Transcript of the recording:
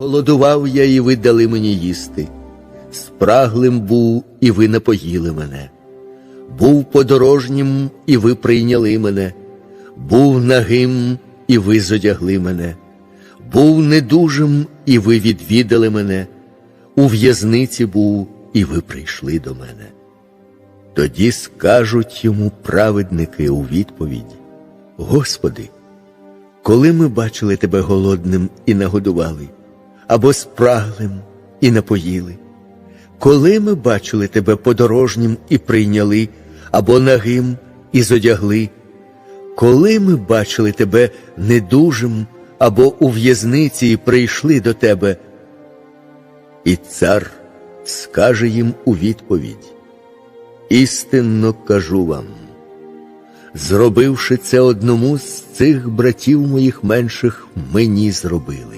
Голодував я, і ви дали мені їсти. Спраглим був, і ви напоїли мене. Був подорожнім, і ви прийняли мене. Був нагим, і ви зодягли мене. Був недужим, і ви відвідали мене. У в'язниці був, і ви прийшли до мене. Тоді скажуть йому праведники у відповідь: Господи, коли ми бачили тебе голодним і нагодували, або спраглим і напоїли, коли ми бачили тебе подорожнім і прийняли, або нагим і зодягли, коли ми бачили тебе недужим або у в'язниці і прийшли до тебе, і цар скаже їм у відповідь: Істинно кажу вам, зробивши це одному з цих братів моїх менших, мені зробили.